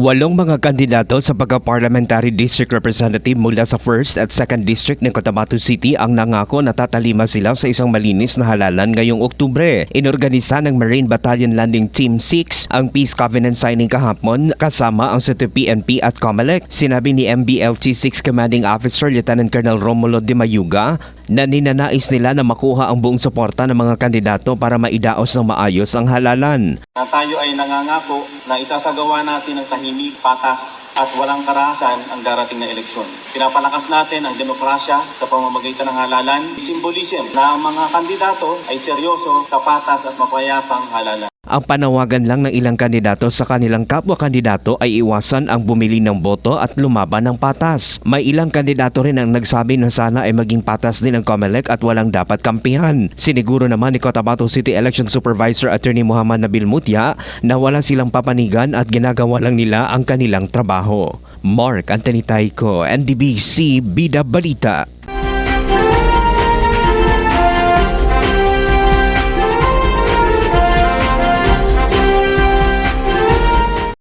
Walong mga kandidato sa pagka-parliamentary district representative mula sa 1st at 2nd district ng Cotabato City ang nangako na tatalima sila sa isang malinis na halalan ngayong Oktubre. Inorganisa ng Marine Battalion Landing Team 6 ang Peace Covenant signing kahapon kasama ang CTPNP at COMELEC. Sinabi ni MBLT 6 Commanding Officer Lieutenant Colonel Romulo de Mayuga na ninanais nila na makuha ang buong suporta ng mga kandidato para maidaos ng maayos ang halalan. tayo ay nangangako na isasagawa natin ng tahimik, patas at walang karahasan ang darating na eleksyon. Pinapalakas natin ang demokrasya sa pamamagitan ng halalan. Symbolism na ang mga kandidato ay seryoso sa patas at mapayapang halalan. Ang panawagan lang ng ilang kandidato sa kanilang kapwa-kandidato ay iwasan ang bumili ng boto at lumaban ng patas. May ilang kandidato rin ang nagsabi na sana ay maging patas din ang COMELEC at walang dapat kampihan. Siniguro naman ni Cotabato City Election Supervisor Attorney Muhammad Nabil Mutya na wala silang papanigan at ginagawa lang nila ang kanilang trabaho. Mark Anthony Taiko, NDBC Bida Balita.